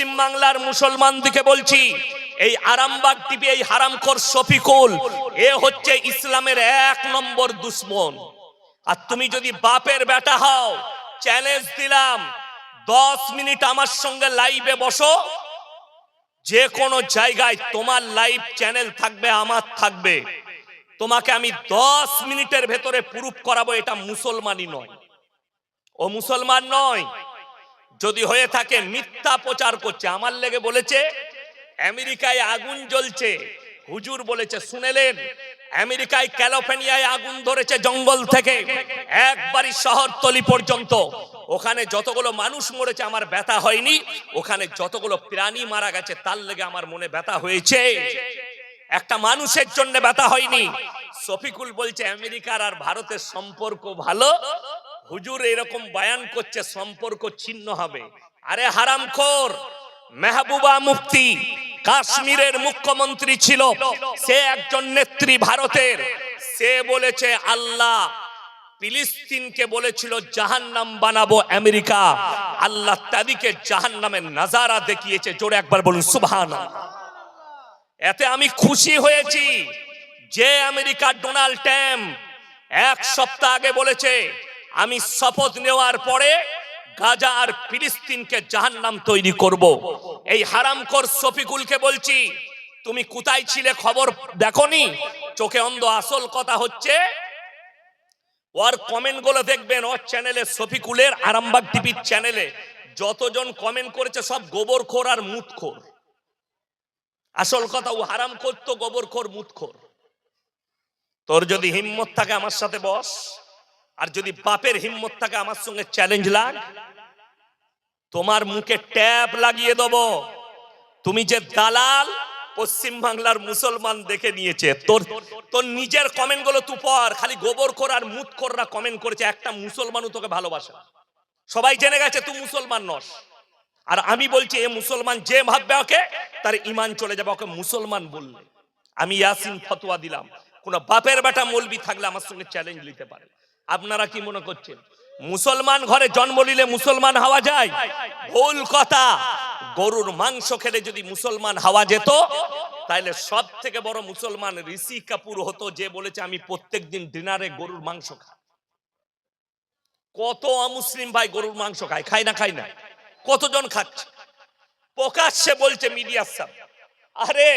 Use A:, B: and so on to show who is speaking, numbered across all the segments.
A: পশ্চিম বাংলার মুসলমানদিকে বলছি, এই আরামবাগ টিভি এই হারামখোর শফিকুল, এ হচ্ছে ইসলামের এক নম্বর দুশ্মন। আর তুমি যদি বাপের বেটা হও চ্যালেঞ্জ দিলাম, দশ মিনিট আমার সঙ্গে লাইভে বসো যে কোনো জায়গায় তোমার লাইভ চ্যানেল থাকবে, আমার থাকবে। তোমাকে আমি দশ মিনিটের ভেতরে প্রুফ করাবো, এটা মুসলমানই নয়। ও মুসলমান নয় যদি হয়ে থাকে মিথ্যা প্রচার করছে, আমার লেগে বলেছে, আমেরিকায় আগুন জ্বলছে। হুজুর বলেছে, শুনেলেন, আমেরিকায় ক্যালিফোর্নিয়ায় আগুন ধরেছে জঙ্গল থেকে, একবারই শহরতলি পর্যন্ত। ওখানে যতগুলো মানুষ মরেছে, আমার ব্যথা হয়নি। ওখানে যতগুলো প্রাণী মারা গেছে, তার লেগে আমার মনে ব্যথা হয়েছে। একটা মানুষের জন্য ব্যথা হয়নি। শফিকুল বলছে, আমেরিকার আর ভারতের সম্পর্ক ভালো। হুজুর এরকম বায়ান করছে, সম্পর্ক ছিন্ন হবে। আরে হারামখোর, মেহবুবা মুফতি, কাশ্মীরের মুখ্যমন্ত্রী ছিল। সে একজন নেত্রী ভারতের। সে বলেছে, আল্লাহ ফিলিস্তিনকে বলেছিল, জাহান্নাম বানাবো আমেরিকা। আল্লাহ তাদিকে জাহান্নামের নাজারা দেখিয়েছে। জোরে একবার বলুন সুবহান এতে আমি খুশি হয়েছি যে আমেরিকার ডোনাল্ড ট্রাম্প এক সপ্তাহ আগে বলেছে, আমি শপথ নেওয়ার পরে গাজা আর ফিলিস্তিনকে জাহান্নাম তৈরি করব। এই হারামখোর শফিকুলকে বলছি, তুমি কোথায় ছিলে খবর দেখনি? চোখে অন্ধ আসল কথা হচ্ছে, ওর কমেন্টগুলো দেখবেন ওর চ্যানেলে, শফিকুলের আরামবাগ টিভির চ্যানেলে। যতজন কমেন্ট করেছে সব গোবরখোর আর মুতখোর আসল কথা, ও হারাম করতো গোবর খোর মুতখোর তোর যদি হিম্মত থাকে আমার সাথে বস, আর যদি বাপের হিম্মত থাকে আমার সঙ্গে চ্যালেঞ্জ লাগ, তোমার মুখে ট্যাপ লাগিয়ে দেব। তুমি যে দালাল, পশ্চিম বাংলার মুসলমান দেখে নিয়েছে, তোর তোর নিজের কমেন্টগুলো তু পর খালি গোবর খোর আর মুত কররা কমেন্ট করেছে, একটা মুসলমানও তোকে ভালোবাসে সবাই জেনে গেছে, তুই মুসলমান নস। আর আমি বলছি, এ মুসলমান যে ভাববে ওকে, তার ইমান চলে যাবে, ওকে মুসলমান বললে। আমি ইয়াসিন ফতোয়া দিলাম। কোন বাপের বেটা মলবি থাকলে আমার সঙ্গে চ্যালেঞ্জ নিতে পারে। আপনারা কি মনে করছেন? মুসলমান ঘরে জন্ম নিলে মুসলমান হওয়া যায়? ভুল কথা। গরুর মাংস খেলে যদি মুসলমান হওয়া যেত তাহলে সব থেকে বড় মুসলমান ঋষি কাপুর হতো, যে বলেছে, আমি প্রত্যেকদিন ডিনারে গরুর মাংস খাই। কত অমুসলিম ভাই গরুর মাংস খায় খায় না খায় না? কতজন খাচ্ছে? প্রকাশ্যে বলছে মিডিয়ার সামনে আরে,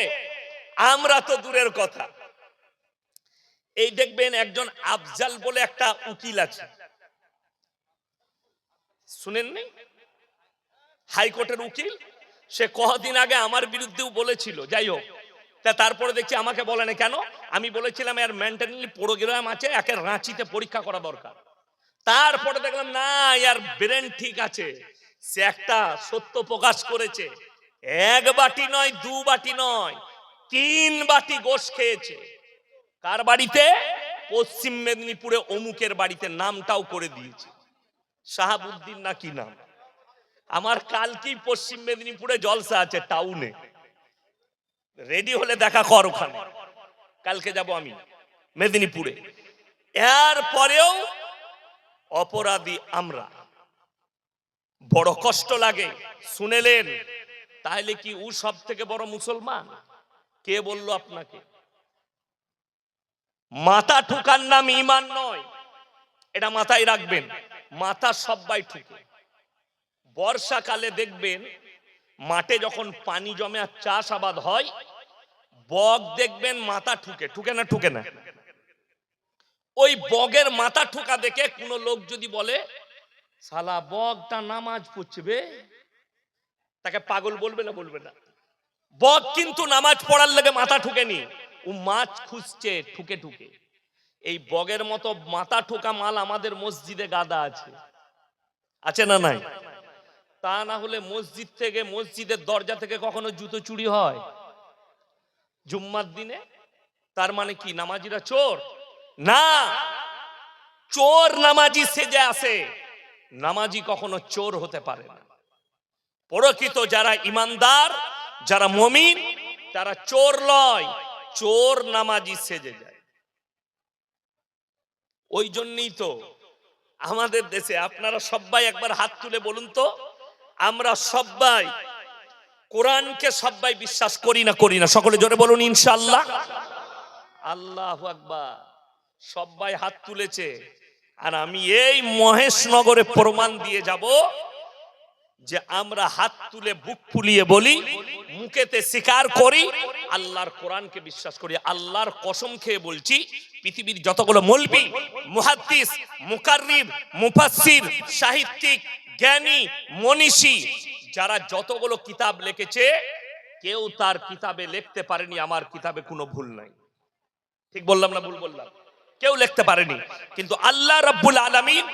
A: আমরা তো দূরের কথা। এই দেখবেন একজন আফজাল বলে একটা উকিল আছে। শুনেননি হাইকোর্টের উকিল? সে কদিন আগে আমার বিরুদ্ধেও বলেছিল, যাই হোক। তা তারপরে দেখছি আমাকে বলে না কেন? আমি বলেছিলাম, এর মেন্টালি প্রোগ্রাম আছে একে রাঁচিতে পরীক্ষা করা দরকার। তারপরে দেখলাম, না ইয়ার ব্রেন ঠিক আছে। সে একটা সত্য প্রকাশ করেছে। এক বাটি নয়, দু বাটি নয়, তিন বাটি গোশ খেয়েছে। কার বাড়িতে? পশ্চিম মেদিনীপুরে অমুকের বাড়িতে নামটাও করে দিয়েছে। শাহাবুদ্দিন না কি নাম? আমার কালকেই পশ্চিম মেদিনীপুরে জলসা আছে টাউনে? রেডি হলে দেখা কর ওখানে। কালকে যাব আমি মেদিনীপুরে। এর পরেও অপরাধী আমরা। বড় কষ্ট লাগে। শুনেলেন? তাহলে কি ও সব থেকে বড় মুসলমান? কে বলল আপনাকে? মাথা ঠুকার নাম ইমান নয়। এটা মাথায় রাখবেন। মাথা সবাই ঠুকে। বর্ষাকালে দেখবেন, মাঠে যখন পানি জমে আর চাষ আবাদ হয়, বগ দেখবেন মাথা ঠুকে। ঠুকে না ঠুকে না? ওই বগের মাথা ঠুকা দেখে কোনো লোক যদি বলে সালা বগটা নামাজ পড়ছে বে। তাকে পাগল বলবে না বলবে না। বগ কিন্তু নামাজ পড়ার লেগে মাথা ঠুকেনি। ও মাছ খুঁজছে ঠুকে ঠুকে। এই বগের মতো মাথা ঠোকা মাল আমাদের মসজিদে গাদা আছে। আছে না নাই? তা না হলে মসজিদ থেকে, মসজিদের দরজা থেকে কখনো জুতো চুরি হয়? জুম্মার দিনে? তার মানে কি, নামাজিরা চোর? না! চোর নামাজি সেজে আসে। নামাজি কখনো চোর হতে পারে না। প্রকৃত যারা ইমানদার, যারা মমিন, তারা চোর লয়, চোর নামাজি সেজে যায়। ওই জন্যই তো আমাদের দেশে আপনারা সবাই একবার হাত তুলে বলুন তো, আমরা সবাই কোরআনকে সবাই বিশ্বাস করি না করি না। সকলে জোরে বলুন, ইনশাআল্লাহ। আল্লাহ আকবার। সবাই হাত তুলেছে। আর আমি এই মহেশনগরে প্রমাণ দিয়ে যাব যে আমরা হাত তুলে বুক ফুলিয়ে বলি, মুখেতে স্বীকার করি, আল্লাহর কোরআনকে বিশ্বাস করি, আল্লাহর কসম খেয়ে বলছি, পৃথিবীর যতগুলো মলবি, মুহাদ্দিস, মুকাররিব, মুফাসসির, সাহিত্যিক, জ্ঞানী, মনীষী, যারা যতগুলো কিতাব লিখেছে, কেউ তার কিতাবে লিখতে পারেনি, আমার কিতাবে কোনো ভুল নাই। ঠিক বললাম না ভুল বললাম? কেউ লিখতে পারেনি। কিন্তু আল্লাহ রাব্বুল আলামিন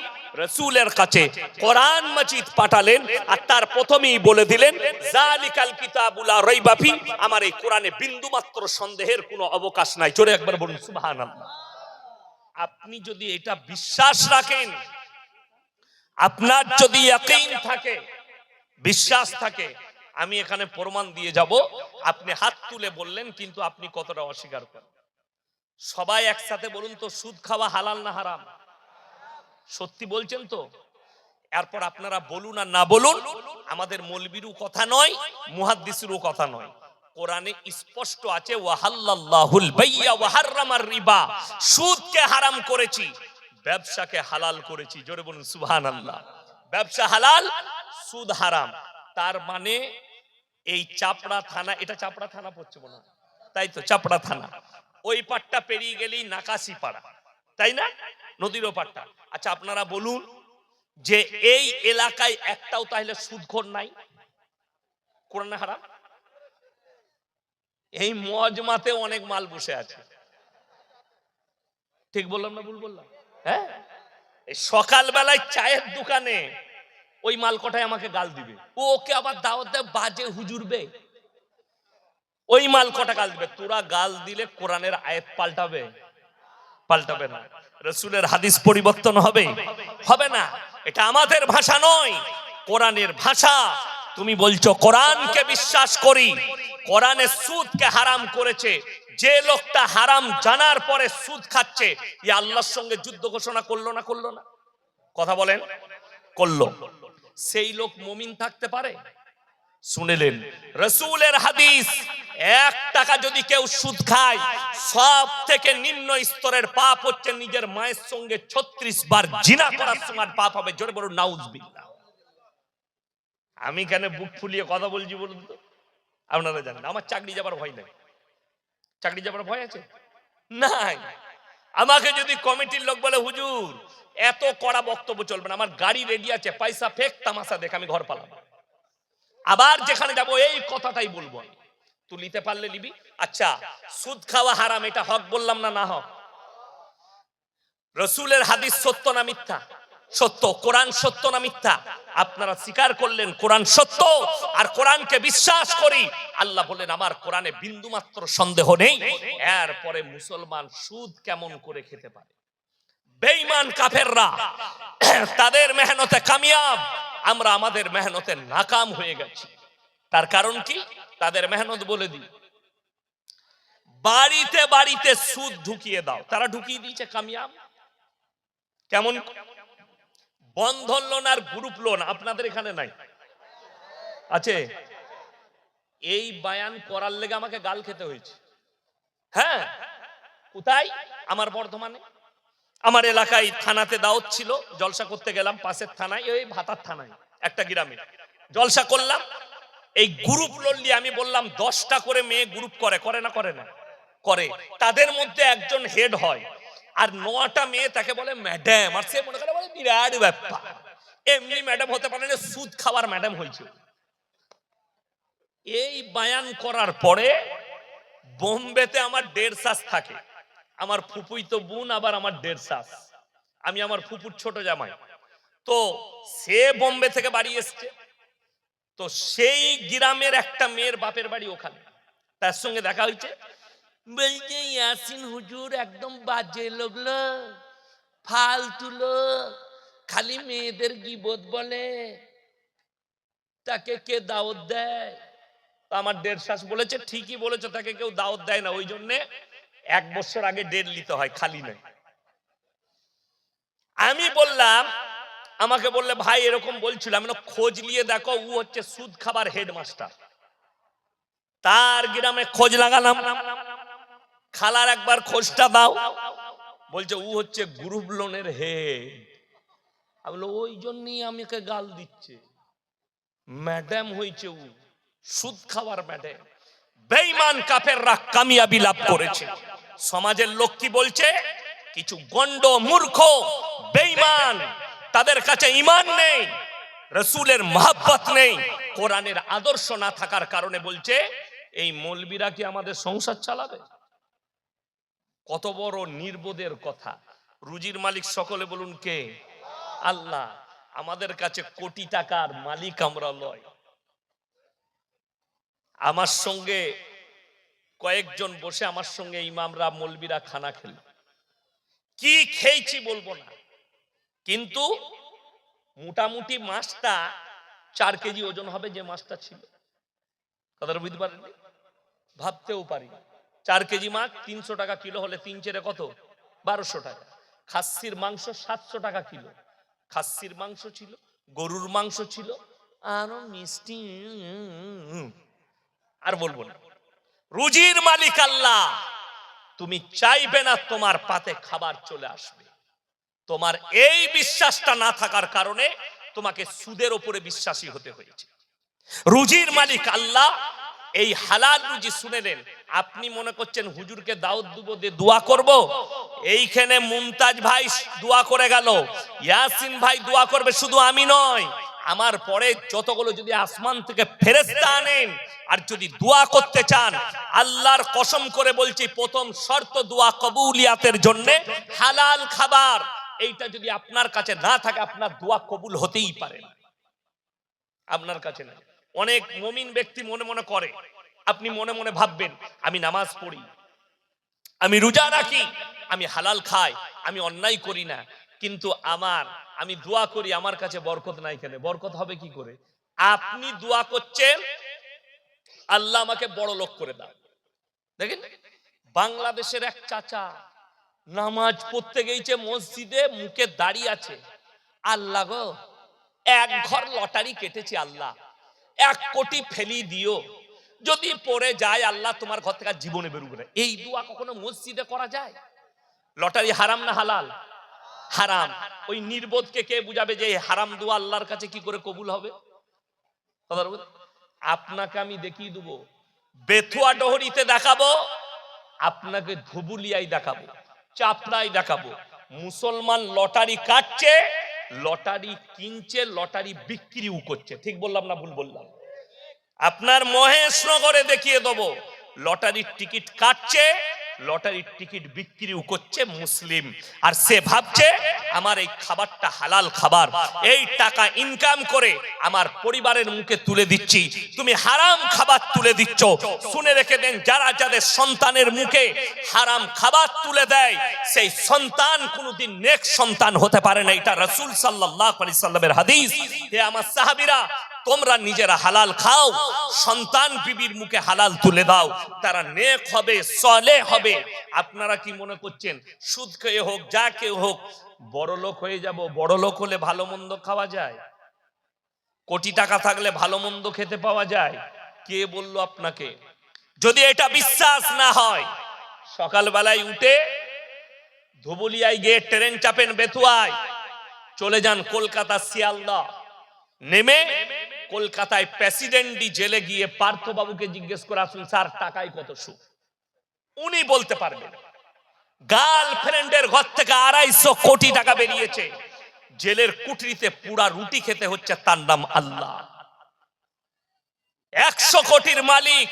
A: রসুলের কাছে কোরআন মাজিদ পাঠালেন আর তার প্রথমেই বলে দিলেন জালিকাল কিতাবুলা রাইবাফি আমার এই কোরআনে বিন্দুমাত্র সন্দেহের কোনো অবকাশ নাই। জোরে একবার বলুন, সুবহানাল্লাহ। আপনি যদি এটা বিশ্বাস রাখেন, আপনার যদি ইয়াকিন থাকে, বিশ্বাস থাকে, আমি এখানে প্রমাণ দিয়ে যাব। আপনি হাত তুলে বললেন, কিন্তু আপনি কতটা অস্বীকার করেন? সবাই একসাথে বলুন তো, সুদ খাওয়া হালাল না হারাম? সত্যি বলছেন তো? এরপর আপনারা বলুন আর না বলুন, আমাদের মলবিরও কথা নয়, মুহাদ্দিসেরও কথা নয়। কোরআনে স্পষ্ট আছে, ওয়াহাল্লাল্লাহুল বাইয়া ওয়া হাররামার রিবা। সুদকে হারাম করেছি, ব্যবসাকে হালাল করেছি। জোরে বলুন, সুবহানাল্লাহ। ব্যবসা হালাল, সুদ হারাম। তার মানে এই চাপড়া থানা, এটা চাপড়া থানা পড়ছে মনে তাই তো, চাপড়া থানা। ওই পাটটা পেরিয়ে গেলেই নাকাশি পাড়া। তাই না? নদীর পাটটা আচ্ছা আপনারা বলুন যে এই এলাকায় একটাও তাহলে সুদখোর নাই? কোরআনে হারাম? এই মজমাতে অনেক মাল বসে আছে। ঠিক বললাম না ভুল বললাম? হ্যাঁ? সকালবেলায় চায়ের দোকানে ওই মাল কটায় আমাকে গাল দিবে। ও ওকে আবার দাওয়াত দেয়, বাজে হুজুরবে ওই মাল কটা গাল দিবে? তোরা গাল দিলে কোরআনের আয়াত পাল্টাবে। পাল্টাবে না। রসুলের হাদিস পরিবর্তন হবে। হবে না। এটা আমাদের ভাষা নয়। কোরআনের ভাষা। তুমি বলছো, কোরআনকে বিশ্বাস করি। কোরআনে সুদকে হারাম করেছে। যে লোকটা হারাম জানার পরে সুদ খাচ্ছে ই আল্লাহর সঙ্গে যুদ্ধ ঘোষণা করল না করল না? কথা বলেন? করল। সেই লোক মমিন থাকতে পারে? শুনেলেন, রসুলের হাদিস, এক টাকা যদি কেউ সুদ খায় সব থেকে নিম্ন স্তরের পাপ হচ্ছে নিজের মায়ের সঙ্গে ছত্রিশ বার জিনা করার সময় পাপ হবে। জোরে বলুন, নাউজবিল্লাহ। আমি কেন বুক ফুলিয়ে কথা বলছি বলুন তো? আপনারা জানেন, আমার চাকরি যাবার ভয় নাই। চাকরি যাবার ভয় আছে? নাই। আমাকে যদি কমিটির লোক বলে, হুজুর, এত কড়া বক্তব্য চলবে না, আমার গাড়ি রেডি আছে, পয়সা ফেক, তামাশা দেখ, আমি ঘর পালাম আবার যেখানে যাব, এই কথাটাই বলব তুই নিতে পারলে নিবি। আচ্ছা সুদ খাওয়া হারাম, এটা হক বললাম না না হক? রসুলের হাদিস সত্য না মিথ্যা? সত্য। কোরআন সত্য না মিথ্যা? আপনারা স্বীকার করলেন কোরআন সত্য, আর কোরআনকে বিশ্বাস করি, আল্লাহ বললেন, আমার কোরআনে বিন্দুমাত্র সন্দেহ নেই। এরপরে মুসলমান সুদ কেমন করে খেতে পারে? বেঈমান কাফেররা, তাদের মেহনতে কামিয়াব। আমরা আমাদের মেহনতে নাকাম হয়ে গেছি। তার কারণ কি? তাদের মেহনত বলে দিই। বাড়িতে বাড়িতে সুদ ঢুকিয়ে দাও। তারা ঢুকিয়ে দিয়েছে কামিয়াব। কেমন? বন্ধন লোন আর গ্রুপ লোন আপনাদের এখানে নাই। আছে? এই বায়ান করার লেগে আমাকে গাল খেতে হয়েছে। হ্যাঁ? কোথায়? আমার বর্ধমানে। আমার এলাকায় থানাতে দাওয়াত ছিল, জলসা করতে গেলাম পাশের থানায় ওই ভাতার থানায়, একটা গ্রামে। জলসা করলাম, এই গ্রুপ লড়লি আমি বললাম, দশটা করে মেয়ে গ্রুপ করে করে না করে না? করে। তাদের মধ্যে একজন হেড হয়, আর নটা মেয়ে তাকে বলে ম্যাডাম আর সে মনে করে বলে, বিরাট ব্যাপার। এমনি ম্যাডাম হতে পারে সুদ খাবার ম্যাডাম হয়েছে। এই বায়ান করার পরে বোম্বেতে আমার দেড় শ্বাস থাকে। আমার ফুপুই তো বোন, আবার আমার দেড় শ্বাস আমি আমার ফুপুর ছোট জামাই। তো সে বোম্বে থেকে বাড়ি এসছে। তো সেই গ্রামের একটা মেয়ের বাপের বাড়ি ওখানে। তার সঙ্গে দেখা হয়েছে। বলছে, ইয়াসিন হুজুর, একদম বাজে লোকলো ফালতু লোক। খালি মেয়েদের গিবত বলে। তাকে কে দাওয়াত দেয়? আমার দেড় শ্বাস বলেছে, ঠিকই বলেছে, তাকে কেউ দাওয়াত দেয় না। ওই জন্যে এক বছর আগে ডেট নিতে হয়, খালি নয়। আমি বললাম, আমাকে বললে, ভাই, এরকম বলছিল। আমি খোঁজ নিয়ে দেখো, ও হচ্ছে সুদ খাবার হেডমাস্টার। তার গ্রামে খোঁজ লাগালাম। খালার একবার খোঁজটা দাও। বলছে, ও হচ্ছে গ্রুপ লোনের হে আমি ওই জন্যই আমাকে গাল দিচ্ছে। ম্যাডাম হয়েছে ও। সুদ খাবার ম্যাডাম। বেঈমান কাফেররা কামিয়াবি লাভ করেছে। সমাজের লোক কি বলছে? কিছু গন্ড মূর্খ, বেঈমান, তাদের কাছে ইমান নেই, রসুলের মহাব্বত নেই, কোরআনের আদর্শ না থাকার কারণে বলছে, এই মৌলবীরা কি আমাদের সংসার চালাবে? কত বড় নির্বোধের কথা। রুজির মালিক সকলে বলুন কে? আল্লাহ, আমাদের কাছে কোটি টাকার মালিক আমরা লয় আমার সঙ্গে কয়েকজন বসে আমার সঙ্গে ইমামরা, মলবিরা খানা খেল। কি খেয়েছি বলব না। কিন্তু মোটামুটি মাছটা চার কেজি ওজন হবে যে মাছটা ছিল। কথাটা বুঝতে পারেন ভাবতেও পারি চার কেজি মাছ তিনশো টাকা কিলো হলে তিন চেরে কত? বারোশো টাকা। খাসির মাংস সাতশো টাকা কিলো। খাসির মাংস ছিল, গরুর মাংস ছিল। আরও মিষ্টি আর বলব না। রুজির মালিক আল্লাহ, তুমি চাইবে না তোমার পাতে খাবার চলে আসবে। তোমার এই বিশ্বাসটা না থাকার কারণে তোমাকে সুদের ওপরে বিশ্বাসী হতে হয়েছে। রুজির মালিক আল্লাহ, এই হালাল রুজি শুনেলেন আপনি মনে করছেন হুজুরকে দাউদ দুবো দিয়ে দোয়া করব? এইখানে মুমতাজ ভাই দোয়া করে গেল, ইয়াসিন ভাই দোয়া করবে শুধু আমি নয়। আমার পরে যতগুলো যদি আসমান থেকে ফেরেস্তা আনেন, আর যদি দোয়া করতে চান, আল্লাহর কসম করে বলছি, প্রথম শর্ত দোয়া কবুলিয়াতের জন্য হালাল খাবার। এইটা যদি আপনার কাছে না থাকে, আপনার দোয়া কবুল হতেই পারে আপনার কাছে না। অনেক মমিন ব্যক্তি মনে মনে করে। আপনি মনে মনে ভাববেন, আমি নামাজ পড়ি, আমি রোজা রাখি, আমি হালাল খাই, আমি অন্যায় করি না। কিন্তু আমার, আমি দোয়া করি আমার কাছে বরকত নাই কেন? বরকত হবে কি করে? আপনি দোয়া করছেন, আল্লাহ আমাকে বড় লোক করে দাও। দেখেন, বাংলাদেশের এক চাচা নামাজ পড়তে গেছে মসজিদে, মুখে দাঁড়িয়ে আছে। আল্লাহ গো, এক ঘর লটারি কেটেছি আল্লাহ। এক কোটি ফেলি দিও। যদি পড়ে যায় আল্লাহ তোমার ঘর থেকে জীবনে বেরুবে না। এই দোয়া কখনো মসজিদে করা যায়? লটারি হারাম না হালাল? হারাম। ওই নির্বোধকে কে বুঝাবে যে হারাম দোয়া আল্লাহর কাছে কি করে কবুল হবে? আপনাকে আমি দেখিয়ে দেবো। বেথুয়া ডহরিতে দেখাবো, আপনাকে ধুবুলিয়ায় দেখাবো, চাপড়ায় দেখাবো। মুসলমান লটারি কাটছে, লটারি কিনছে, লটারি বিক্রিও করছে। ঠিক বললাম না ভুল বললাম? আপনার মহেশনগরে দেখিয়ে দেবো, লটারির টিকিট কাটছে লটারির টিকিট বিক্রিও করছে মুসলিম। আর সে ভাবছে, আমার এই খাবারটা হালাল খাবার। এই টাকা ইনকাম করে আমার পরিবারের মুখে তুলে দিচ্ছি। তুমি হারাম খাবার তুলে দিচ্ছ। শুনে রেখে দেন, যারা যাদের সন্তানের মুখে হারাম খাবার তুলে দেয়, সেই সন্তান কোনোদিন নেক সন্তান হতে পারে না। এটা রসুল সাল্লাহ সাল্লামের হাদিস। হে আমার সাহাবিরা তোমরা নিজেরা হালাল খাও, সন্তান বিবির মুখে হালাল তুলে দাও, তারা নেক হবে, সলে হবে। আপনারা কি মনে করছেন? সুদ খেয়ে হোক, যা কেউ হোক, বড় লোক হয়ে যাব, বড় লোক হলে ভালো মন্দ খাওয়া যায়? কোটি টাকা থাকলে ভালো মন্দ খেতে পাওয়া যায়? কে বলল আপনাকে? যদি এটা বিশ্বাস না হয়, সকালবেলায় উঠে ধুবুলিয়ায় গিয়ে ট্রেন চাপেন বেতুয়ায়, চলে যান কলকাতা শিয়ালদা। নেমে কলকাতায় প্রেসিডেন্টই জেলে গিয়ে পার্থবাবুকে জিজ্ঞেস করে আসুন স্যার, টাকায় কত সুদ উনি বলতে পারবেন, গার্লফ্রেন্ডের ঘর থেকে আড়াইশো কোটি টাকা বেরিয়েছে। জেলের কুটরিতে পুরা রুটি খেতে হচ্ছে তার নাম আল্লাহ। একশো কোটির মালিক,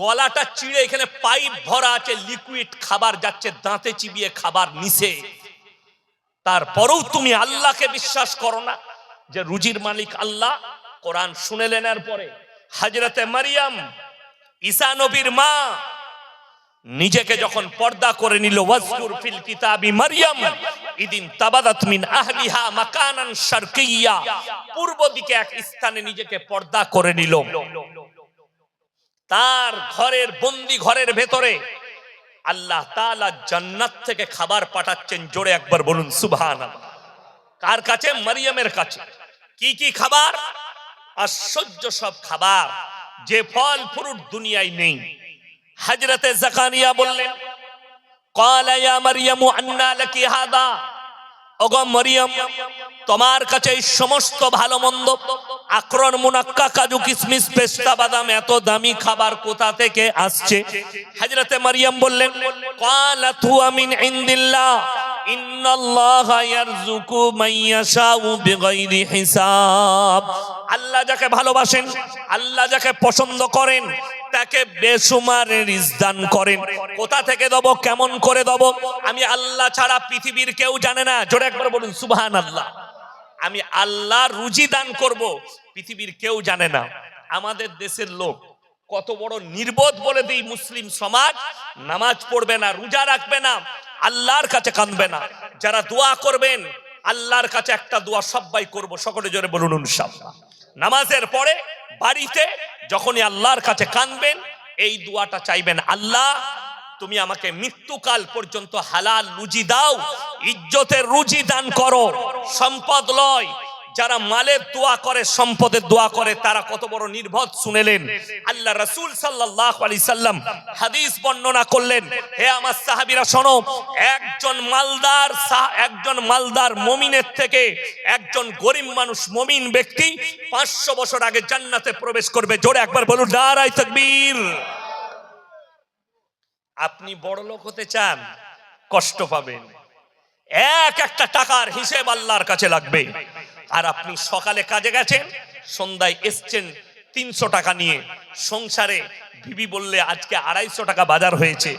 A: গলাটা চিড়ে এখানে পাইপ ভরা আছে, লিকুইড খাবার যাচ্ছে, দাঁতে চিবিয়ে খাবার নিচে তারপরেও তুমি আল্লাহকে বিশ্বাস করো না। যে রুজির মালিক আল্লাহ কোরআন শুনে নেনার পরে। হাজরতে মারিয়াম, ঈসা নবীর মা, নিজেকে যখন পর্দা করে নিল, ওয়াজকুর ফিল কিতাবি মারিয়াম, ইদিন তাবাদাত মিন আহলিহা মাকানান শারকিয়্যা পূর্ব দিকে এক স্থানে নিজেকে পর্দা করে নিল। তার ঘরের বন্দি ঘরের ভেতরে আল্লাহ তাআলা জান্নাত থেকে খাবার পাঠাচ্ছেন, জোরে একবার বলুন, সুবহানাল্লাহ। কার কাছে? মারিয়ামের কাছে। কি কি খাবার? আশ্চর্য সব খাবার, যে ফল ফ্রুট দুনিয়ায় নেই। হজরতে জাকারিয়া বললেন তোমার কাছে এই সমস্ত ভালো মন্দ আক্রন মুনাক্কা কাজু কিশমিশ পেস্তা বাদাম এত দামি খাবার কোথা থেকে আসছে? হযরতে মারিয়াম বললেন ক্বালাত হুয়া মিন ইনদিল্লাহ। আল্লাহ যাকে ভালোবাসেন, আল্লাহ যাকে পছন্দ করেন, তাকে বেসুমার রিজ দান করেন। কোথা থেকে দেবো, কেমন করে দেবো, আমি আল্লাহ ছাড়া পৃথিবীর কেউ জানে না। জোরে একবার বলুন সুবহান আল্লাহ আমি আল্লাহ রুজি দান করব, পৃথিবীর কেউ জানে না। আমাদের দেশের লোক কত বড় নির্বোধ বলে দিই মুসলিম সমাজ। নামাজ পড়বে না, রোজা রাখবে না, আল্লাহর কাছে কাঁদবে না। যারা দোয়া করবেন, আল্লাহর কাছে একটা দোয়া সবাই করব। সকলে জোরে বলুন নামাজের পরে বাড়িতে যখনই আল্লাহর কাছে কাঁদবেন, এই দোয়াটা চাইবেন, আল্লাহ, তুমি আমাকে মৃত্যুকাল পর্যন্ত হালাল রুজি দাও, ইজ্জতের রুজি দান করো, সম্পদ লয় যারা মালের দোয়া করে, সম্পদের দোয়া করে, তারা কত বড় নির্ভর শুনেলেন। আল্লাহ রাসূল সাল্লাল্লাহু আলাইহি সাল্লাম হাদিস বর্ণনা করলেন, হে আমার সাহাবীরা, শোনো, একজন মালদার একজন মালদার মমিনের থেকে একজন গরিব মানুষ মমিন ব্যক্তি পাঁচশো বছর আগে জান্নাতে প্রবেশ করবে। জোরে একবার বলুন নারাই তাকবীর। আপনি বড় লোক হতে চান, কষ্ট পাবেন। এক একটা টাকার হিসেব আল্লাহর কাছে লাগবে। আর আপনি সকালে কাজে গেছেন, সন্ধ্যায় এসছেন তিনশো টাকা নিয়ে। সংসারে বিবি বললে, আজকে আড়াইশো টাকা বাজার হয়েছে।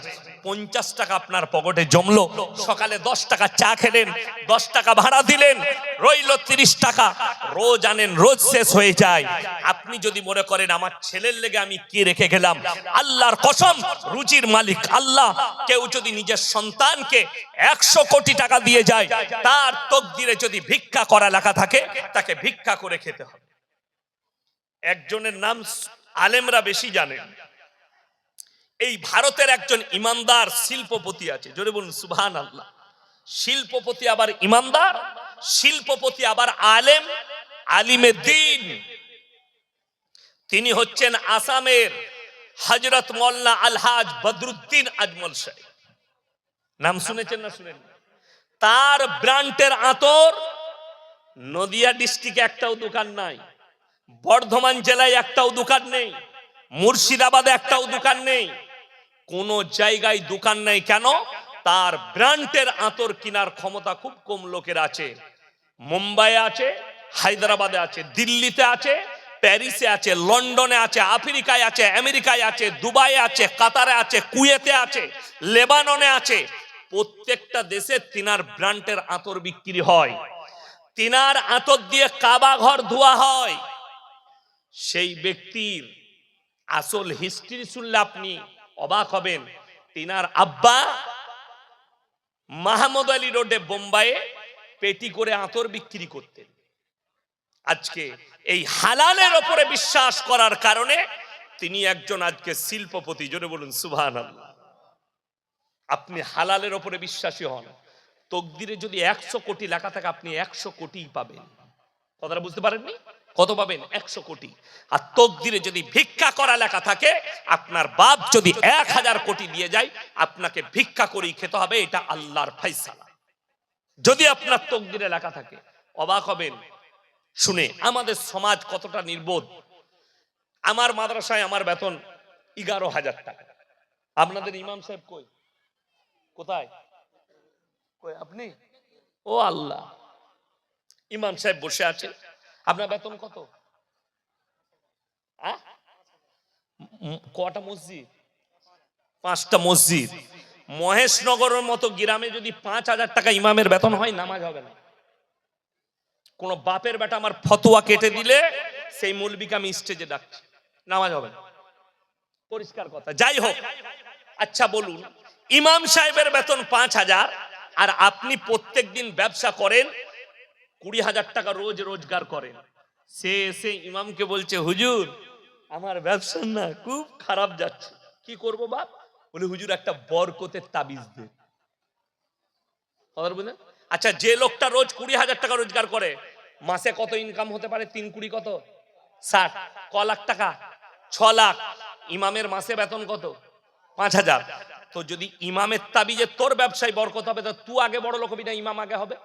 A: পঞ্চাশ টাকা আপনার পকেটে জমলো। সকালে দশ টাকা চা খেলেন, দশ টাকা ভাড়া দিলেন, রইল তিরিশ টাকা। রোজ আনেন, রোজ শেষ হয়ে যায়। আপনি যদি মনে করেন আমার ছেলের লেগে আমি কি রেখে গেলাম? আল্লাহর কসম রুচির মালিক আল্লাহ। কেউ যদি নিজের সন্তানকে একশো কোটি টাকা দিয়ে যায়, তার তকদিরে যদি ভিক্ষা করা লেখা থাকে, তাকে ভিক্ষা করে খেতে হবে। একজনের নাম আলেমরা বেশি জানেন এই ভারতের একজন ইমানদার শিল্পপতি আছে। জোরে বলুন সুবহান আল্লাহ শিল্পপতি আবার ইমানদার, শিল্পপতি আবার আলেম, আলিমে দিন। তিনি হচ্ছেন আসামের হজরত মোল্লা আলহাজ বদরুদ্দিন আজমল সাহেব। নাম শুনেছেন না শুনেন তার ব্রান্টের আতর নদিয়া ডিস্ট্রিক্টে একটাও দোকান নাই, বর্ধমান জেলায় একটাও দোকান নেই, মুর্শিদাবাদে একটাও দোকান নেই কোন জায়গায় দোকান নেই কেন? তার ব্র্যান্ডের আতর কেনার ক্ষমতা খুব কম লোকের আছে। মুম্বাই আছে, হায়দ্রাবাদে আছে, দিল্লিতে আছে, প্যারিসে আছে, লন্ডনে আছে, আফ্রিকায় আছে, আমেরিকায় আছে দুবাই আছে, কাতারে আছে, কুয়েতে আছে, লেবাননে আছে। প্রত্যেকটা দেশে তিনার ব্র্যান্ডের আতর বিক্রি হয়। তিনার আতর দিয়ে কাবা ঘর ধোয়া হয়। সেই ব্যক্তির আসল হিস্ট্রি শুনলে আপনি অবাক হবেন, তিনার আব্বা মাহমুদ আলী রোডে বোম্বাইয়ে পেটি করে আতর বিক্রি করতেন। আজকে এই হালালের ওপরে বিশ্বাস করার কারণে তিনি একজন আজকে শিল্পপতি, জোরে বলুন সুভান আপনি হালালের ওপরে বিশ্বাসী হন। তকদিরে যদি একশো কোটি লেখা থাকে, আপনি একশো কোটি পাবেন। কথাটা বুঝতে পারেননি? কত পাবেন? একশো কোটি। আর তকদিরে যদি ভিক্ষা করা লেখা থাকে আপনার বাপ যদি এক হাজার কোটি দিয়ে যায় আপনাকে ভিক্ষা করেই খেতে হবে এটা আল্লাহর ফাইসালা যদি আপনার তকদিরে লেখা থাকে অবাক হবেন। শুনে আমাদের সমাজ কতটা নির্বোধ। আমার মাদ্রাসায় আমার বেতন এগারো হাজার টাকা। আপনাদের ইমাম সাহেব কই? কোথায়? কই আপনি? ও আল্লাহ। ইমাম সাহেব বসে আছে। আপনার বেতন কত? কটা মসজিদ? পাঁচটা মসজিদ। মহেশনগরের মতো গ্রামে যদি পাঁচ হাজার টাকা ইমামের বেতন হয়, নামাজ হবে না। কোন বাপের বেটা আমার ফতোয়া কেটে দিলে, সেই মৌলবিকে আমি স্টেজে ডাকছি। নামাজ হবে না। পরিষ্কার কথা। যাই হোক। আচ্ছা বলুন, ইমাম সাহেবের বেতন পাঁচ হাজার, আর আপনি প্রত্যেক দিন ব্যবসা করেন কুড়ি হাজার টাকা রোজ রোজগার করেন। সে এসে ইমামকে বলছে, হুজুর, আমার ব্যবসা না, খুব খারাপ যাচ্ছে। কি করব বাপ? বলে, হুজুর, একটা বরকতের তাবিজ দে। আচ্ছা যে লোকটা রোজ কুড়ি হাজার টাকা রোজগার করে, মাসে কত ইনকাম হতে পারে? তিন কুড়ি কত? ষাট। ক লাখ টাকা? ছ লাখ। ইমামের মাসে বেতন কত? পাঁচ হাজার। তো যদি ইমামের তাবিজে তোর ব্যবসায় বরকত হবে, তা তুই আগে বড় লোক হবি না, ইমাম আগে হবে?